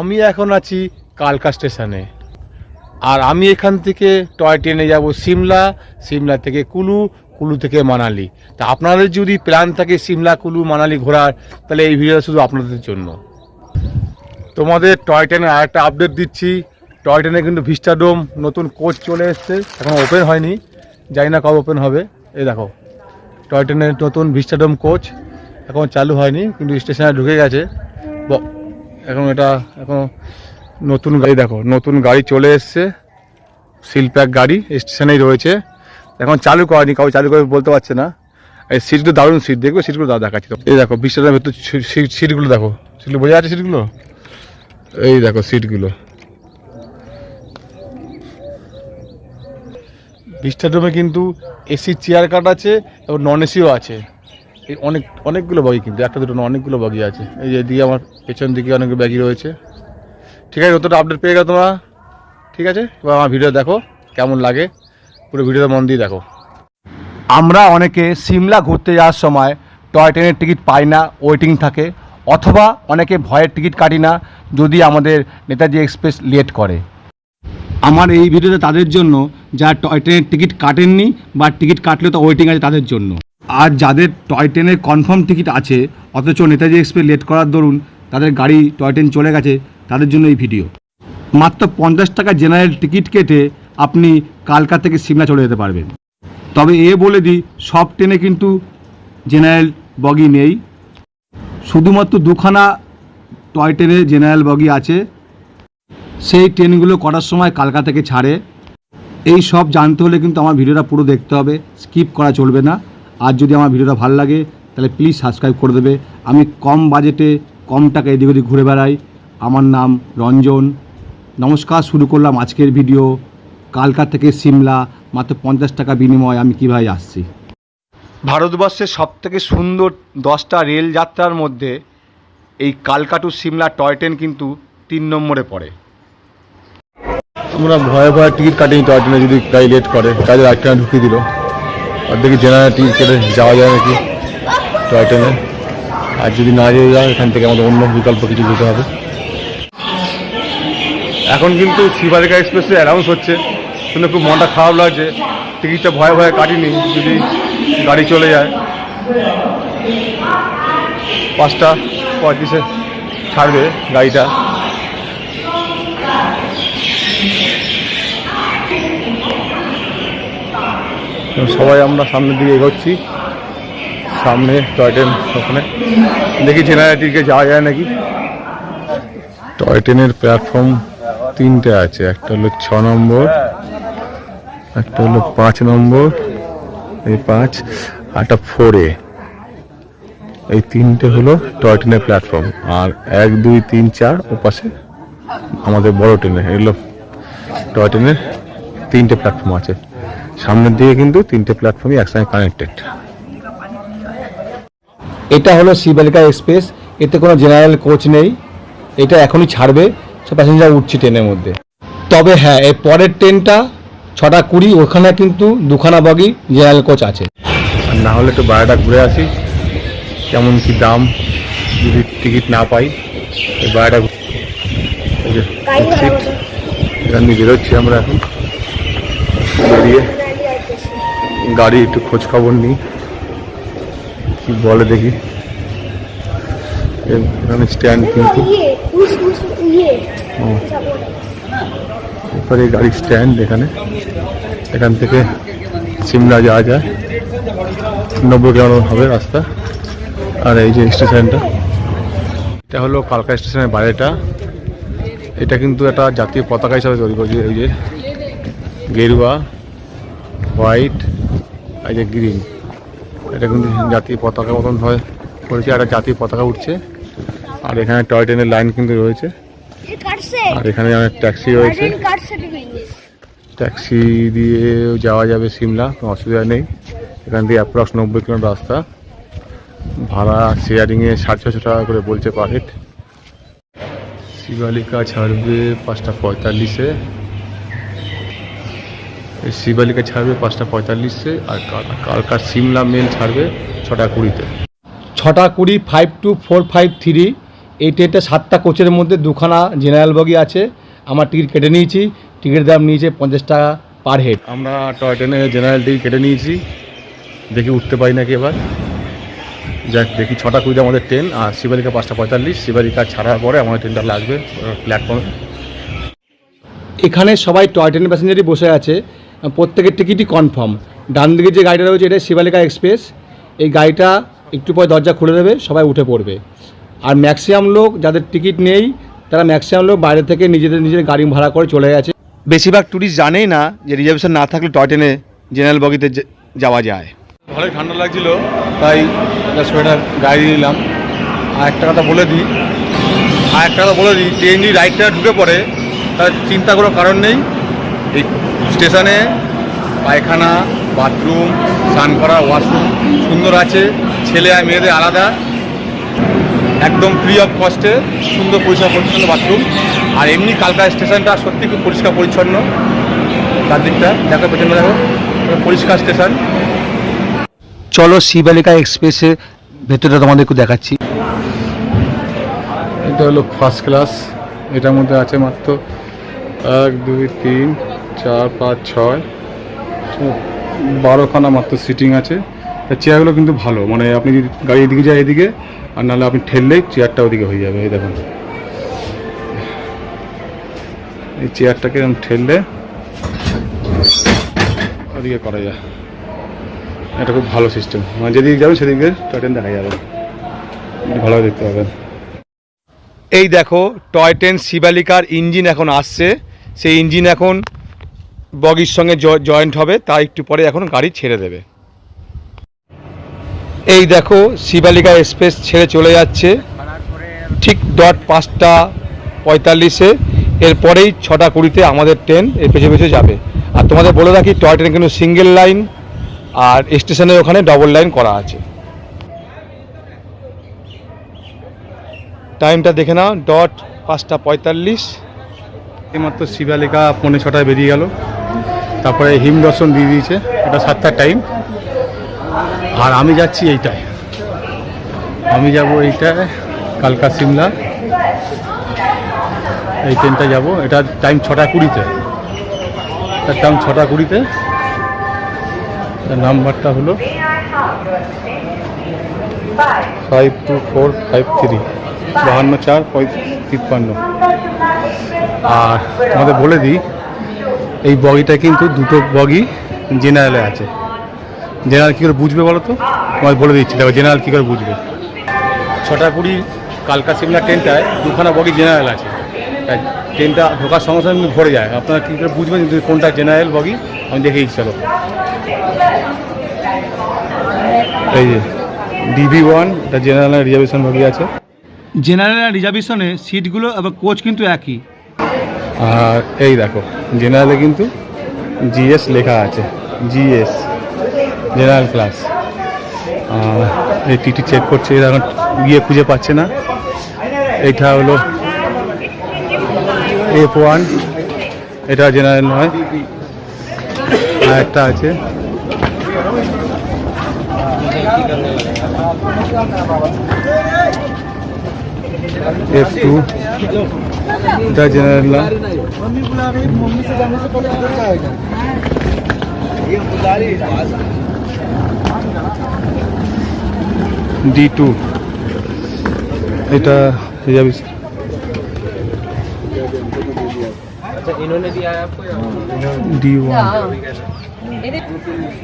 আমি এখন আছি কালকা স্টেশনে। আর আমি এখান থেকে টয় ট্রেনে যাব সিমলা সিমলা থেকে কুলু কুলু থেকে মানালি। তা আপনাদের যদি প্ল্যান থাকে সিমলা, কুলু, মানালি ঘোরার, তাহলে এই ভিডিও শুধু আপনাদের জন্য। তোমাদের টয় ট্রেনের আরেকটা আপডেট দিচ্ছি। টয় ট্রেনে কিন্তু ভিস্টাডোম নতুন কোচ চলে এসছে। এখন ওপেন হয়নি। জানি না কবে ওপেন হবে। এই দেখো, টয় ট্রেনের নতুন ভিস্টাডোম কোচ এখন চালু হয়নি, কিন্তু স্টেশনে ঢুকে গেছে। এখন এটা এখন নতুন গাড়ি, দেখো, নতুন গাড়ি চলে এসছে। সিলপ্যাক গাড়ি স্টেশনেই রয়েছে। এখন চালু করেনি কাউ চালু করে বলতে পারছে না। এই সিটগুলো দারুণ সিট দেখবে? সিটগুলো দাদা দেখাচ্ছি। তো। এই দেখো বিশটার ভেতর সিটগুলো দেখো। সিটগুলো বোঝা যাচ্ছে সিটগুলো এই দেখো সিটগুলো বিস্টাডোমে কিন্তু এসি চেয়ার কাট আছে এবং নন এসিও আছে। এই অনেক, অনেকগুলো বগি কিন্তু, একটা দুটো অনেকগুলো বগি আছে। এই যে এদিকে আমার পেছন দিকে অনেকগুলো ব্যাগি রয়েছে। ঠিক আছে যতটা আপডেট পেয়ে গেলো তোমরা? ঠিক আছে, এবার আমার ভিডিও দেখো, কেমন লাগে। পুরো ভিডিওটা মন দিয়ে দেখো। আমরা অনেকে সিমলা ঘুরতে যাওয়ার সময় টয় ট্রেনের টিকিট পাই না ওয়েটিং থাকে, অথবা অনেকে ভয়ের টিকিট কাটি না, যদি আমাদের নেতাজি এক্সপ্রেস লেট করে। আমার এই ভিডিওতে তাদের জন্য, যারা টয় ট্রেনের টিকিট কাটেননি বা টিকিট কাটলে তো ওয়েটিং আছে তাদের জন্য। আর যাদের টয় ট্রেনের কনফার্ম টিকিট আছে, অথচ নেতাজি এক্সপ্রেস লেট করার দরুন তাদের গাড়ি টয় ট্রেন চলে গেছে, তাদের জন্য এই ভিডিও মাত্র পঞ্চাশ টাকা জেনারেল টিকিট কেটে আপনি কালকা থেকে সিমলা চলে যেতে পারবেন। তবে এ বলে দিই, সব ট্রেনে কিন্তু জেনারেল বগি নেই। শুধুমাত্র দুখানা টয় ট্রেনে জেনারেল বগি আছে। সেই ট্রেনগুলো করার সময় কালকা থেকে ছাড়ে। এই সব জানতে হলে কিন্তু আমার ভিডিওটা পুরো দেখতে হবে স্কিপ করা চলবে না। আর যদি আমার ভিডিওটা ভালো লাগে তাহলে প্লিজ সাবস্ক্রাইব করে দেবে। আমি কম বাজেটে কম টাকা এদিক ওদিক ঘুরে বেড়াই। আমার নাম রঞ্জন। নমস্কার শুরু করলাম আজকের ভিডিও কালকা থেকে সিমলা মাত্র পঞ্চাশ টাকা বিনিময়ে আমি কীভাবে আসছি? ভারতবর্ষের সবথেকে সুন্দর দশটা রেল যাত্রার মধ্যে এই কালকা টু সিমলা টয় ট্রেন কিন্তু তিন নম্বরে পড়ে। আমরা ভয়ে ভয়ে টিকিট কাটিনি টয় ট্রেনে যদি গাড়ি লেট করে কাজে এক ট্রেনে ঢুকিয়ে দিল। আর দেখি জেনারেল টিকিট কেটে যাওয়া যায় নাকি? টয় ট্রেনে আর যদি না যেতে যায় এখান থেকে আমাদের অন্য বিকল্প কিছু দিতে হবে। এখন কিন্তু শিবালিকা এক্সপ্রেসে অ্যানাউন্স হচ্ছে। শুনে খুব মনটা খারাপ লাগছে। টিকিটটা ভয়ে ভয়ে কাটিনি, যদি গাড়ি চলে যায়। পাঁচটা পঁয়ত্রিশে ছাড়বে গাড়িটা। সবাই আমরা সামনের দিকে এগোচ্ছি। সামনে টয় ট্রেন ওখানে। দেখি জেনারেটিকে যাওয়া যায় নাকি? টয় ট্রেনের প্ল্যাটফর্ম তিনটে আছে। একটা হলো ছ নম্বর, একটা হলো পাঁচ নম্বর, এই পাঁচ একটা ফোরে এই তিনটে হলো টয় ট্রেনের প্ল্যাটফর্ম আর এক, দুই, তিন, চার ওপাশে আমাদের বড় ট্রেনে এগুলো টয় ট্রেনের তিনটে প্ল্যাটফর্ম আছে। সামনের দিকে কিন্তু তিনটে প্ল্যাটফর্মই একসঙ্গে কানেক্টেড এটা হলো শিবালিকা এক্সপ্রেস এতে কোনো জেনারেল কোচ নেই। এটা এখনই ছাড়বে। সব প্যাসেঞ্জার উঠছে ট্রেনের মধ্যে। তবে হ্যাঁ এর পরের ট্রেনটা ছটা কুড়ি, ওখানে কিন্তু দুখানা বগি জেনারেল কোচ আছে। আর না হলে একটু বাইরেটা ঘুরে আসি। কেমন কি দাম, যদি টিকিট না পাই, এই এই এখান দিয়ে বেরোচ্ছি আমরা এখন। গাড়ি একটু খোঁজ খবর নিই। কি বলে দেখি। এখানে স্ট্যান্ড কিন্তু। এরপরে গাড়ি স্ট্যান্ড এখানে। এখান থেকে সিমলা যাওয়া যায়। নব্বই কিলোমিটার হবে রাস্তা। আর এই যে স্টেশনটা এটা হলো কালকা স্টেশনের বাইরেটা এটা কিন্তু একটা জাতীয় পতাকা হিসাবে তৈরি করেছে। এই যে গেরুয়া হোয়াইট আর যে গ্রিন এটা কিন্তু জাতীয় পতাকা মতন হয়। করেছে একটা জাতীয় পতাকা উঠছে। আর এখানে টয় ট্রেনের লাইন কিন্তু রয়েছে। আর এখানে অনেক ট্যাক্সি রয়েছে। ট্যাক্সি দিয়ে যাওয়া যাবে সিমলা কোনো অসুবিধা নেই। এখান থেকে অ্যাপ্রক্স নব্বই কিলোমিটার রাস্তা। ভাড়া শেয়ারিংয়ে সাড়ে ছশো টাকা করে বলছে পার হেড শিবালিকা ছাড়বে পাঁচটা পঁয়তাল্লিশে। এই শিবালিকা ছাড়বে পাঁচটা পঁয়তাল্লিশে আর কালকার সিমলা মেল ছাড়বে ছটা কুড়িতে। ছটা কুড়ি five two four five three এই ট্রেনটা সাতটা কোচের মধ্যে দুখানা জেনারেল বগি আছে। আমার টিকিট কেটে নিয়েছি টিকিটের দাম নিয়েছে পঞ্চাশ টাকা পার হেড আমরা টয় ট্রেনে জেনারেল টিকিট কেটে নিয়েছি দেখি উঠতে পারি নাকি এবার। যাক দেখি ছটা কুড়িতে আমাদের ট্রেন আর শিবালিকা পাঁচটা পঁয়তাল্লিশ শিবালিকা ছাড়ার পরে আমাদের ট্রেনটা লাগবে প্ল্যাটফর্মে এখানে সবাই টয় ট্রেনের প্যাসেঞ্জারই বসে আছে। প্রত্যেকের টিকিটই কনফার্ম ডান দিকে যে গাড়িটা রয়েছে এটা শিবালিকা এক্সপ্রেস এই গাড়িটা একটু পরে দরজা খুলে দেবে সবাই উঠে পড়বে। আর ম্যাক্সিমাম লোক যাদের টিকিট নেই তারা ম্যাক্সিমাম লোক বাইরে থেকে নিজেদের নিজের গাড়ি ভাড়া করে চলে গেছে। বেশিরভাগ ট্যুরিস্ট জানেই না যে রিজার্ভেশন না থাকলে টয় ট্রেনে জেনারেল বগিতে যাওয়া যায়। ভালোই ঠান্ডা লাগছিল তাই একটা সোয়েটার গায়ে দিয়ে নিলাম। আর একটা কথা বলে দিই আর একটা কথা বলে দিই ট্রেন যদি রাইটটা ঢুকে পড়ে তার চিন্তা করার কারণ নেই। এই স্টেশনে পায়খানা, বাথরুম, স্নান করা, ওয়াশরুম সুন্দর আছে, ছেলে আর মেয়েদের আলাদা। একদম ফ্রি অফ কস্টে সুন্দর পরিষ্কার পরিচ্ছন্ন বাথরুম। আর এমনি কালকা স্টেশনটা সত্যি খুব পরিষ্কার পরিচ্ছন্ন। তার দিকটা, দেখো পেছনে দেখো পরিষ্কার স্টেশন। চলো শিবালিকা এক্সপ্রেসের ভেতরটা তোমাদের একটু দেখাচ্ছি। এটা হলো ফার্স্ট ক্লাস এটার মধ্যে আছে মাত্র এক, দুই, তিন চার, পাঁচ, ছয়। বারোখানা মাত্র সিটিং আছে। চেয়ারগুলো কিন্তু ভালো। মানে আপনি যদি গাড়ি এদিকে যায় এদিকে, আর নাহলে আপনি ঠেললেই চেয়ারটা ওদিকে হয়ে যাবে, এই দেখুন। এই চেয়ারটাকে এরকম ঠেললে ওদিকে করা যায়। এটা খুব ভালো সিস্টেম মানে যেদিকে যাবে সেদিকে ট্রেন দেখা যাবে। ভালো দেখতে পাবেন এই দেখো টয় ট্রেন শিবালিকার ইঞ্জিন এখন আসছে। সেই ইঞ্জিন এখন বগির সঙ্গে জয়েন্ট হবে তাই একটু পরে এখন গাড়ি ছেড়ে দেবে। এই দেখো, শিবালিকা এক্সপ্রেস ছেড়ে চলে যাচ্ছে। ঠিক ডট পাঁচটা পঁয়তাল্লিশে, এরপরেই ছটা কুড়িতে আমাদের ট্রেন এর পেছনে পেছনে যাবে। আর তোমাদের বলে রাখি, টয় ট্রেন কিন্তু সিঙ্গেল লাইন আর স্টেশনের ওখানে ডবল লাইন করা আছে। টাইমটা দেখে নাও, ডট পাঁচটা পঁয়তাল্লিশ। এইমাত্র শিবালিকা পৌনে ছটায় বেরিয়ে গেল। তারপরে হিম দর্শন দিয়ে দিয়েছে, এটা সাতটার টাইম আর আমি যাচ্ছি এইটায়। আমি যাব এইটায়, কালকা সিমলা। এই ট্রেনটা যাব। এটা টাইম ছটা কুড়িতে। এটার টাইম ছটা কুড়িতে। নাম্বারটা হলো five two four five three বাহান্ন চার তিপ্পান্ন। আর তোমাদের বলে দিই এই বগিটা কিন্তু দুটো বগি জেনারেলে আছে। জেনারেল কী করে বুঝবে বলো তো? তোমাদের বলে দিচ্ছি, দেখো, জেনারেল কী করে বুঝবে। ছটা কুড়ি কালকা সিমলা ট্রেনটায় দুখানা বগি জেনারেল আছে। তাই ট্রেনটা ঢোকার সঙ্গে সঙ্গে ভরে যায়। আপনারা কী করে বুঝবেন কোনটা জেনারেল বগি? আমি দেখে দিচ্ছি, চলো। এই যে ডিবি ওয়ান, এটা জেনারেল রিজার্ভেশন বগি আছে। জেনারেল রিজার্ভেশনে সিটগুলো এবং কোচ কিন্তু একই। আর এই দেখো জেনারেলে কিন্তু জিএস লেখা আছে জিএস জেনারেল ক্লাস এই টিটি চেক করছে, এরা এখন গিয়ে খুঁজে পাচ্ছে না। এটা হলো এফ ওয়ান এটা জেনারেল নয়। আর একটা আছে। এফ টু এটা জেনারেল না ডি টু এটা রিজার্ভেশন ডি ওয়ান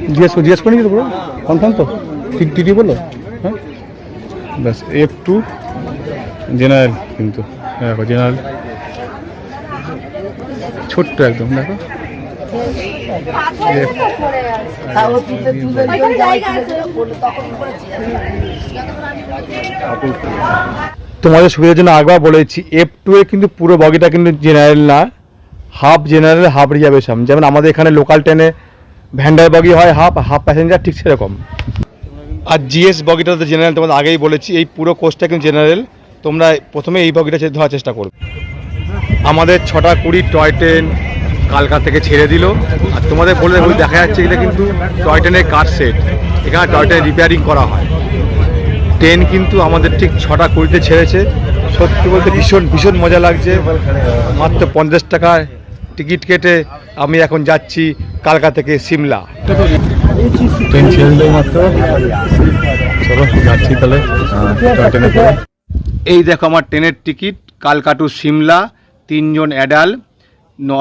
জিজ্ঞেস জিজ্ঞেস করিনি তো পুরো? কনফার্ম তো? ঠিক টিটি বলো হ্যাঁ? ব্যাস এফ টু জেনারেল কিন্তু। জেনারেল ছোট্ট একদম দেখো। ওইখানে জায়গা আছে তোমাদের সুবিধার জন্য একবার বলেছি এফ টু এ কিন্তু পুরো বগিটা কিন্তু জেনারেল না হাফ জেনারেল হাফ রিজার্ভেশন যেমন আমাদের এখানে লোকাল ট্রেনে ভ্যান্ডার বগি হয় হাফ হাফ প্যাসেঞ্জার ঠিক সেরকম। আর জিএস বগিটা তো জেনারেল তোমাদের আগেই বলেছি এই পুরো কোর্সটা কিন্তু জেনারেল তোমরা প্রথমে এই বগিটা ধরার চেষ্টা করবে। আমাদের ছটা কুড়ি টয় ট্রেন কালকা থেকে ছেড়ে দিল। আর তোমাদের বলে ওই দেখা যাচ্ছে এটা কিন্তু টয় ট্রেনের কার সেট? এখানে টয় ট্রেন রিপেয়ারিং করা হয়। ট্রেন কিন্তু আমাদের ঠিক ছটা কুড়িতে ছেড়েছে। সত্যি বলতে ভীষণ ভীষণ মজা লাগছে। মাত্র পঞ্চাশ টাকায় টিকিট কেটে আমি এখন যাচ্ছি কালকা থেকে সিমলা। ট্রেন ছেড়ে দেয় মাত্র। চলো যাচ্ছি তাহলে। এই দেখো আমার ট্রেনের টিকিট কালকা টু সিমলা। তিনজন অ্যাডাল ন,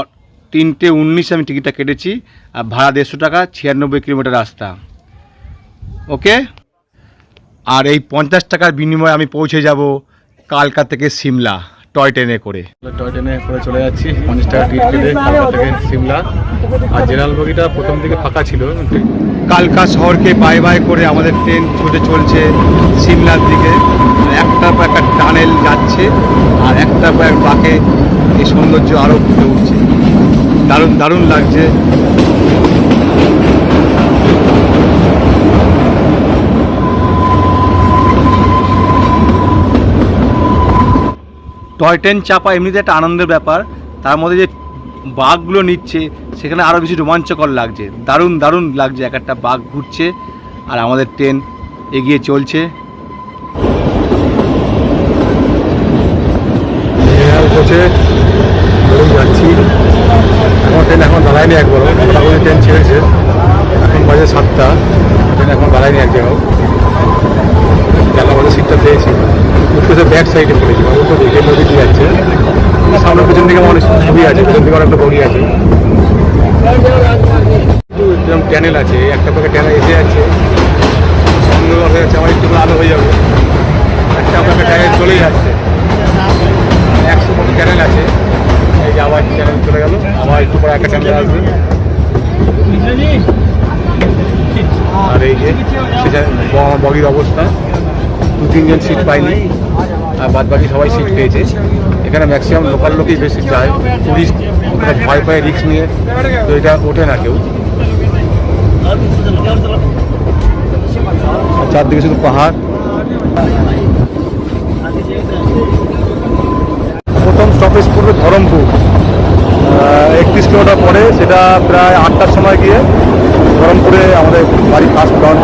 তিনটে উনিশ আমি টিকিটটা কেটেছি, আর ভাড়া দেড়শো টাকা, ছিয়ানব্বই কিলোমিটার রাস্তা। ওকে আর এই পঞ্চাশ টাকার বিনিময়ে আমি পৌঁছে যাব কালকা থেকে সিমলা। টয় ট্রেনে করে। টয় ট্রেনে করে চলে যাচ্ছি পঞ্চাশ টাকা টিকিট কেটে কলকাতা থেকে সিমলা। আর জেনারেল বগিটা প্রথম দিকে ফাঁকা ছিল কালকা শহরকে বাই বাই করে আমাদের ট্রেন ছুটে চলছে সিমলার দিকে। একটার পর একটা টানেল যাচ্ছে আর একটার পর এক বাঁকে এই সৌন্দর্য আরও ফুটে উঠছে। দারুণ দারুণ লাগছে। টয় ট্রেন চাপা, এমনিতে একটা আনন্দের ব্যাপার। তার মধ্যে যে বাঘগুলো নিচ্ছে, সেখানে আরও বেশি রোমাঞ্চকর লাগছে। দারুণ দারুণ লাগছে এক একটা বাঘ ঘুরছে, আর আমাদের ট্রেন এগিয়ে চলছে। যাচ্ছি। এখন ট্রেন এখন দাঁড়ায়নি একবারও। মোটামুটি ট্রেন ছেড়েছে। এখন বাজে সাতটা। ট্রেন এখন দাঁড়ায়নি এক জায়গাও। কেন আমাদের সিটটা পেয়েছি। উঠতে ব্যাক সাইডে পড়েছি উল্টো দিকে নদী দিয়ে যাচ্ছে সামনে পেছন দিকে অনেক ছবি আছে, পেছন দিকে অনেকটা বগি আছে। একদম ট্যানেল আছে, একটা পাকে ট্যানেল এসে যাচ্ছে অন্ধকার হয়ে যাচ্ছে আমার একটু আলো হয়ে যাবে। একটা পাকে ট্যানেল চলে যাচ্ছে একশো মতো চ্যানেল আছে। এই যে আবার চ্যানেল চলে গেল। আবার একটু পরে একটা চ্যানেল আসবে। আর এই যে, সেটা বগির অবস্থা। দু তিনজন সিট পাইনি। আর বাদ বাকি সবাই সিট পেয়েছে। এখানে ম্যাক্সিমাম লোকাল লোকই বেশি যায়। টুরিস্ট ভয় পায় রিস্ক নিয়ে। তো এটা ওঠে না কেউ। চারদিকে শুধু পাহাড়। প্রথম স্টপেজ পড়বে ধরমপুর। একত্রিশ কিলোমিটার পরে সেটা প্রায় আটটার সময় গিয়ে ধরমপুরে আমাদের বাড়ি ফার্স্ট ডন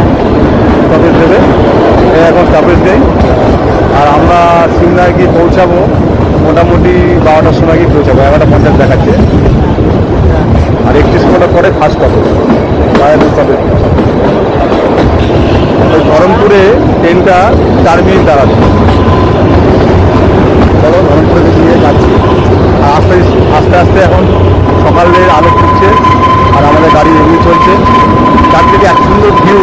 স্টপেজ দেবে। এখন স্টপেজ দেয়। আর আমরা সিমলায় গিয়ে পৌঁছাবো। মোটামুটি বারোটার সময় গিয়ে পৌঁছাবো। এগারোটা পঞ্চাশ দেখাচ্ছে। আর একত্রিশ ঘণ্টা পরে ফার্স্ট স্টপেজ ধরমপুরে ট্রেনটা চার মিনিট দাঁড়াবে। চলো ধরমপুরে দিয়ে যাচ্ছি। আস্তে আস্তে আস্তে এখন সকালের আলো ফুটছে আর আমাদের গাড়ি এগিয়ে চলছে। চারদিকে এত সুন্দর ভিউ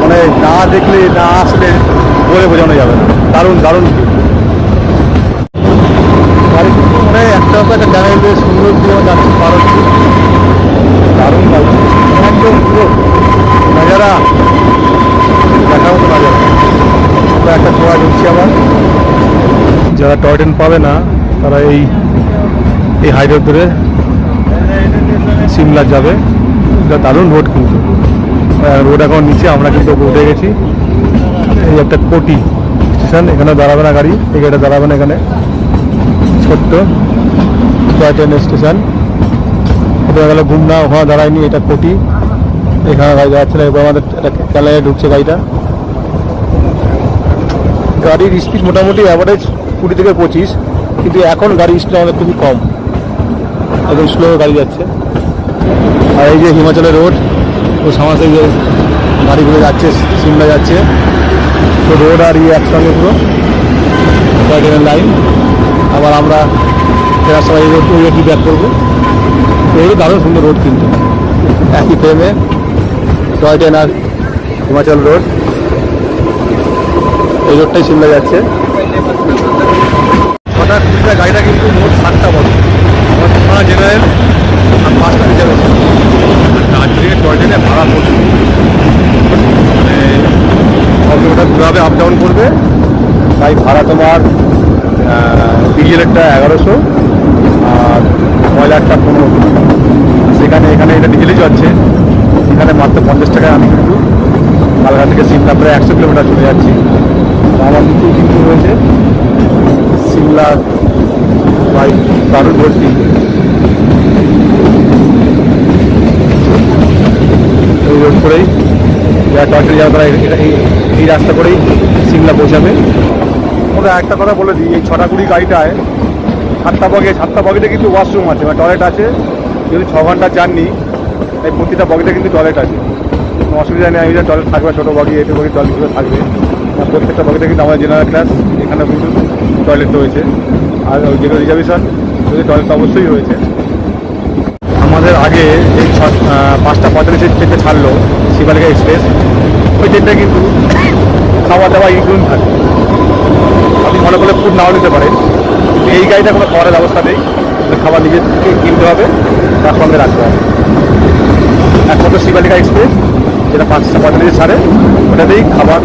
মানে না দেখলে, না আসলে বলে বোঝানো যাবে না। দারুণ দারুণ মানে একটা তো একটা চ্যানেল দিয়ে সুন্দর দিয়ে যাচ্ছি পার হচ্ছে দারুণ একদম পুরো নাজারা। দেখার মতো নাজারা। একটা ছোঁয়া ঢুকছি আবার। যারা টয় ট্রেন পাবে না তারা এই এই হাইরোড ধরে সিমলা যাবে। দারুণ রোড কিন্তু। রোড এখন নিচে আমরা কিন্তু উঠে গেছি। এই একটা কোটি স্টেশন এখানে দাঁড়াবে না গাড়ি, এই গাড়িটা দাঁড়াবে এখানে। ছোট্ট টয় ট্রেন স্টেশন এটা গেল গুমনা ওখানে দাঁড়ায়নি, এটা কোটি। এখানে গাড়ি যাচ্ছে না এবার আমাদের ক্যালায় ঢুকছে গাড়িটা। গাড়ির স্পিড মোটামুটি অ্যাভারেজ কুড়ি থেকে পঁচিশ, কিন্তু এখন গাড়ির স্পিড আমাদের খুবই কম। একদম স্লো গাড়ি যাচ্ছে। আর এই যে হিমাচলের রোড ও সামাসে যে গাড়িগুলো যাচ্ছে, সিমলা যাচ্ছে। তো রোড আর ইয়ে একসঙ্গে পুরো। টয় ট্রেনের লাইন আবার আমরা ফেরার সময় এই রোড ওই ব্যাক করব। এই দারুণ সুন্দর রোড কিন্তু। একই ফ্রেমে টয় ট্রেন আর হিমাচল রোড এই রোডটাই সিমলা যাচ্ছে। ছটা কুড়িটা গাড়িটা কিন্তু মোট সাতটা বড় আমার ছটা জেনারেল আর পাঁচটা রিজার্ভেশন টয় ট্রেনে ভাড়া প্রচুর। মানে ওটা ঘুরাবে আপ ডাউন করবে? তাই ভাড়া তোমার ডিজেলেরটা এগারোশো আর ময়লারটা পনেরোশো। সেখানে, এখানে এটা ডিজেলই যাচ্ছে। এখানে মাত্র পঞ্চাশ টাকায় আমি কিন্তু কালকা থেকে সিমলা প্রায় একশো কিলোমিটার চলে যাচ্ছি। আমার কিন্তু কিন্তু রয়েছে। সিমলা, বাই, দারুণ ভর্তি এই রোড করেই যারা টয়ট্রেন যারা তারা এই- রাস্তা করেই সিমলা পৌঁছাবে। তোমাদের একটা কথা বলে দিই এই ছটা কুড়ি গাড়িটায় সাতটা বগে সাতটা বগিতে কিন্তু ওয়াশরুম আছে বা টয়লেট আছে। যদি ছ ঘণ্টা জার্নি তাই প্রতিটা বগিতে কিন্তু টয়লেট আছে। কোনো অসুবিধা নেই এটা টয়লেট থাকবে ছোটো বগি এটু বগি টয়লেট হিসেবে থাকবে। আর প্রত্যেকটা বগিতে কিন্তু আমাদের জেনারেল ক্লাস এখানে কিন্তু টয়লেট রয়েছে। আর ওই যেগুলো রিজার্ভেশন ওই টয়লেট অবশ্যই রয়েছে। আমাদের আগে আহ, পাঁচটা পঁয়তাল্লিশের ট্রেনটা ছাড়লো। শিবালিকা এক্সপ্রেস ওই ট্রেনটা কিন্তু খাওয়া দাওয়া ইনক্লুড থাকে। আপনি মনে করলে ফুড নাও নিতে পারেন এই গাড়িটা কোনো খাবারের ব্যবস্থা নেই। খাবার নিজের থেকে কিনতে হবে, তার সঙ্গে রাখতে হবে। একমাত্র শিবালিকা এক্সপ্রেস, যেটা পাঁচটা পঁয়তাল্লিশে ছাড়ে ওটাতেই খাবার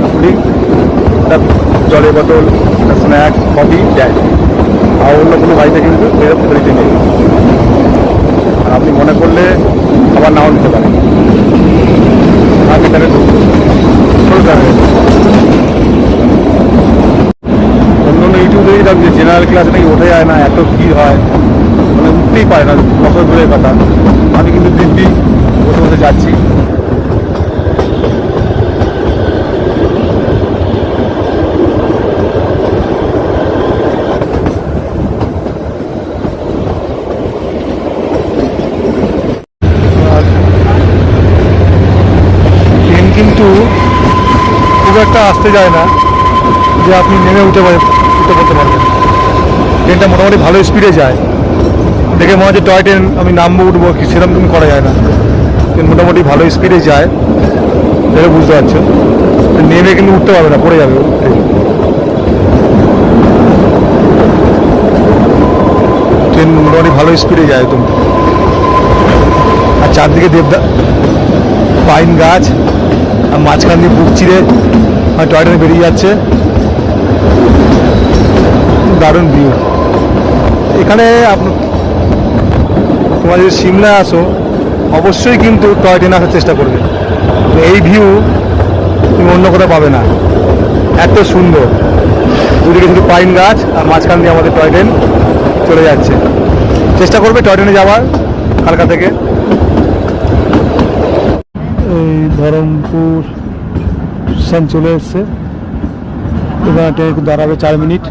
একটা জলের বোতল স্ন্যাক্স কফি দেয়। আর অন্য কোনো গাড়িতে কিন্তু এরকম নেই। আর আপনি মনে করলে খাবার নাও নিতে পারেন। আমি তাহলে চলতে অন্য অন্য ইউটিউবে দেখলাম যে জেনারেল ক্লাস নাকি ওঠা যায় না, এত ভিড় হয়। মানে উঠতেই পারে না কত দূরের কথা। আমি কিন্তু দিব্যি বসে বসে যাচ্ছি আর ট্রেন কিন্তু খুব একটা আসতে যায় না যে আপনি নেমে উঠে উঠে পড়তে পারবেন। ট্রেনটা মোটামুটি ভালো স্পিডে যায়। দেখে মনে হচ্ছে টয় ট্রেন আমি নামবো, উঠবো, কি সেরকম তুমি করা যায় না। ট্রেন মোটামুটি ভালো স্পিডে যায়। দেখে বুঝতে পারছ নেমে কিন্তু উঠতে পারবে না, পড়ে যাবে ট্রেন মোটামুটি ভালো স্পিডে যায় তুমি আর চারদিকে দেবদা পাইন গাছ, আর মাঝখান দিয়ে বুক আর টয় ট্রেন বেরিয়ে যাচ্ছে। দারুণ ভিউ এখানে তোমরা যদি সিমলা আসো, অবশ্যই কিন্তু টয় ট্রেনে আসার চেষ্টা করবে। এই ভিউ তুমি অন্য কোথাও পাবে না। এত সুন্দর। দুদিকে শুধু পাইন গাছ, আর মাঝখান দিয়ে আমাদের টয় ট্রেন চলে যাচ্ছে। চেষ্টা করবে টয় ট্রেনে যাওয়ার, কালকা থেকে। এই ধরমপুর স্টেশন চলে এসছে। এখানে ট্রেন দাঁড়াবে চার মিনিট।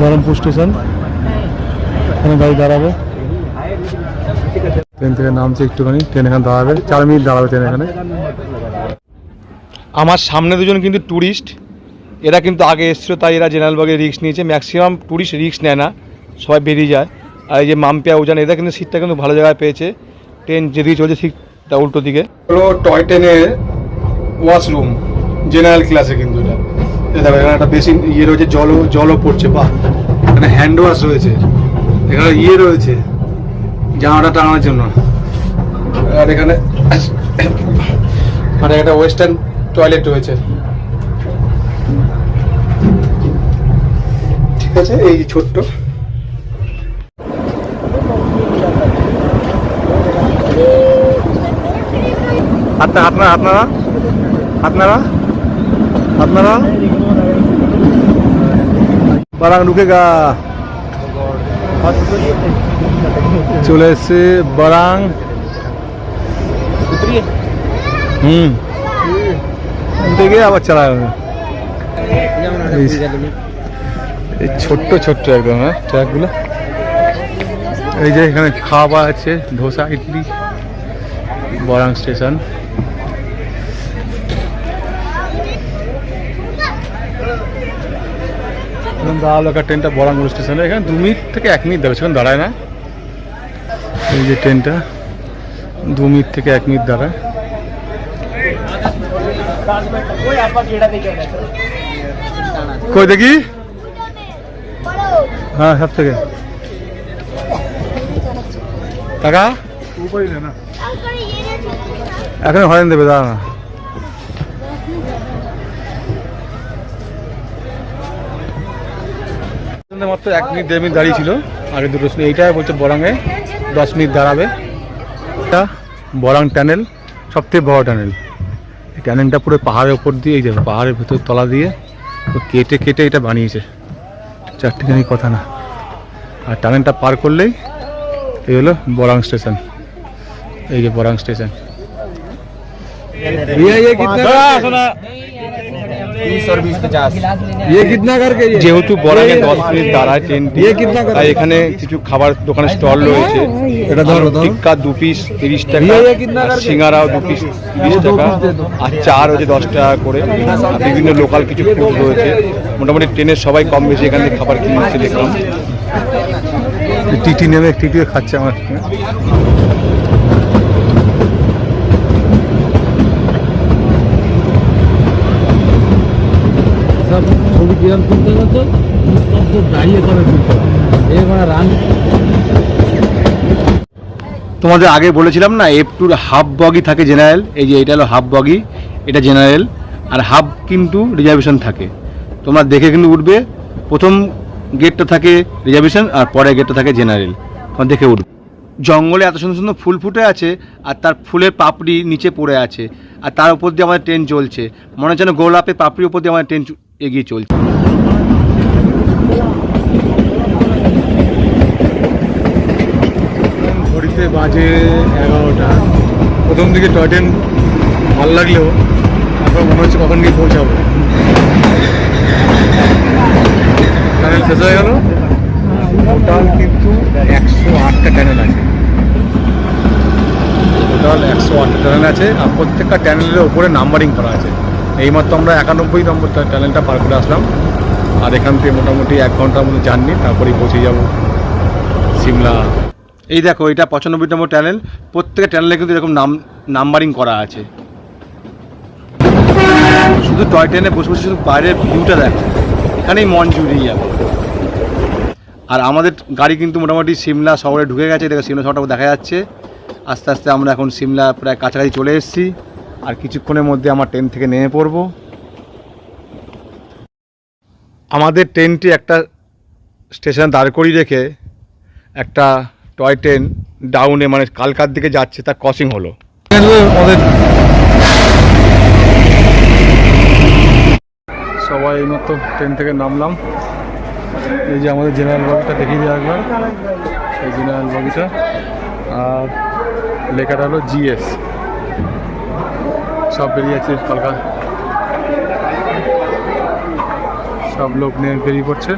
ধরমপুর স্টেশন। এখানে গাড়ি দাঁড়াবে। ট্রেন থেকে নামছে একটুখানি। ট্রেন এখানে দাঁড়াবে। চার মিনিট দাঁড়াবে ট্রেন এখানে। আমার সামনে দুজন কিন্তু ট্যুরিস্ট এরা কিন্তু আগে এসেছিল, তাই এরা জেনারেল বাগে রিক্স নিয়েছে। ম্যাক্সিমাম ট্যুরিস্ট রিক্স নেয় না। সবাই বেরিয়ে যায়। আর এই যে মাম্পিয়া উজান, এরা কিন্তু সিটটা কিন্তু ভালো জায়গায় পেয়েছে। ট্রেন যেদিকে চলছে ঠিক তার উল্টো দিকে? হলো টয় ট্রেনের ওয়াশরুম, জেনারেল ক্লাসে কিন্তু এটা। দেখো, এখানে একটা বেসিন ইয়ে রয়েছে, জলও জলও পড়ছে, বাহ। এখানে হ্যান্ড ওয়াশ রয়েছে, এখানে ইয়ে রয়েছে, জামাটা টাঙানোর জন্য। আর এখানে মানে একটা ওয়েস্টার্ন টয়লেট রয়েছে। ঠিক আছে, এই ছোট্ট। আপনার আপনারা আপনারা? আপনারা? আপনারা? বারাং ঢুকেগা চলে এসছে বারাং। হুম। দেখে আবার চালা এই ছোট্ট ছোট্ট একদম হ্যাঁ ট্র্যাকগুলো এই যে এখানে খাওয়া আছে, ধোসা, ইডলি, বরাং স্টেশন। এখন দাঁড়াল একটা ট্রেনটা বরাঙ্গুল স্টেশনে। এখানে দু মিনিট থেকে এক মিনিট দাঁড়ায় সেখানে দাঁড়ায় না। এই যে ট্রেনটা দু মিনিট থেকে এক মিনিট দাঁড়ায়। কই দেখি? হ্যাঁ সব থেকে। কাকা? এখন হরেন দেবে দাঁড়া না। মাত্র এক মিনিট দেড় মিনিট দাঁড়িয়ে ছিল। আগে দুটো শুনে এইটা বলছে বরাঙে দশ মিনিট দাঁড়াবে। এটা বরাং ট্যানেল সবথেকে বড় ট্যানেল এই ট্যানেলটা পুরো পাহাড়ের ওপর দিয়ে এই যাবে পাহাড়ের ভেতর তলা দিয়ে কেটে কেটে এটা বানিয়েছে। চারটিখানি কথা না। আর ট্যানেলটা পার করলেই এই হলো বরাং স্টেশন। এই যে বরাং স্টেশন। बीस और बीस पचास ये कितना करके যেহেতু বরাকে দশ মিনিট দাঁড়ায় ট্রেনটি তাই এখানে কিছু খাবার দোকানের স্টল রয়েছে এটা ধরো টিক্কা দু পিস তিরিশ টাকা আর সিঙ্গারাও দু পিস তিরিশ টাকা আর চার হচ্ছে দশ টাকা করে আর বিভিন্ন লোকাল কিছু ফুড রয়েছে মোটামুটি ট্রেনের সবাই কম বেশি এখান থেকে খাবার কিনে নিচ্ছে দেখলাম টিটি নেমে টিটিও খাচ্ছে আমার ছবি কিরম তুলতে হতো নিস্তব্ধ দাঁড়িয়ে করে তুলতে এবার রান। তোমাদের আগে বলেছিলাম না, এফ টুর হাফ বগি থাকে জেনারেল, এই যে এটা হলো হাফ বগি, এটা জেনারেল, আর হাফ কিন্তু রিজার্ভেশন থাকে। তোমরা দেখে কিন্তু উঠবে, প্রথম গেটটা থাকে রিজার্ভেশন আর পরের গেটটা থাকে জেনারেল। তোমরা দেখে উঠবে। জঙ্গলে এত সুন্দর সুন্দর ফুল ফুটে আছে, আর তার ফুলের পাপড়ি নিচে পড়ে আছে, আর তার উপর দিয়ে আমাদের ট্রেন চলছে। মনে হচ্ছে যেন গোলাপে পাপড়ির উপর দিয়ে আমাদের ট্রেন এগিয়ে চলছে। ঘড়িতে বাজে এগারোটা। প্রথম দিকে টয় ট্রেন ভালো লাগলেও এখন মনে হচ্ছে কখন গিয়ে পৌঁছাবো। টানেল শেষ হয়ে গেল। টোটাল কিন্তু একশো আটটা ট্যানেল আছে। টোটাল একশো আটটা ট্যানেল আছে আর প্রত্যেকটা ট্যানেলের ওপরে নাম্বারিং করা আছে। এইমাত্র আমরা একানব্বই নম্বর ট্যানেলটা পার করে আসলাম। আর এখান থেকে মোটামুটি এক ঘণ্টার মতো জার্নি, তারপরেই পৌঁছে যাব সিমলা। এই দেখো, এটা পঁচানব্বই নম্বর ট্যানেল প্রত্যেকটা ট্যানেলে কিন্তু এরকম নাম নাম্বারিং করা আছে। শুধু টয় ট্রেনে বসে বসে শুধু বাইরের ভিউটা দেখো। এখানেই মন জুড়িয়ে যাবে। আর আমাদের গাড়ি কিন্তু মোটামুটি সিমলা শহরে ঢুকে গেছে। দেখো, সিমলা শহরটা দেখা যাচ্ছে। আস্তে আস্তে আমরা এখন সিমলা প্রায় কাছাকাছি চলে এসেছি। আর কিছুক্ষণের মধ্যে আমার ট্রেন থেকে নেমে পড়ব। আমাদের ট্রেনটি একটা স্টেশনে দাঁড় করিয়ে রেখে একটা টয় ট্রেন ডাউনে মানে কালকার দিকে যাচ্ছে, তার ক্রসিং হলো। আমাদের সবাই এইমাত্র ট্রেন থেকে নামলাম। এই যে আমাদের জেনারেল বগিটা দেখিয়ে দিই একবার। এই জেনারেল বগিটা। আর লেখাটা হলো জিএস। সব বেরিয়ে আছে কলকাতা সব লোক নিয়ে বেরিয়ে পড়ছে।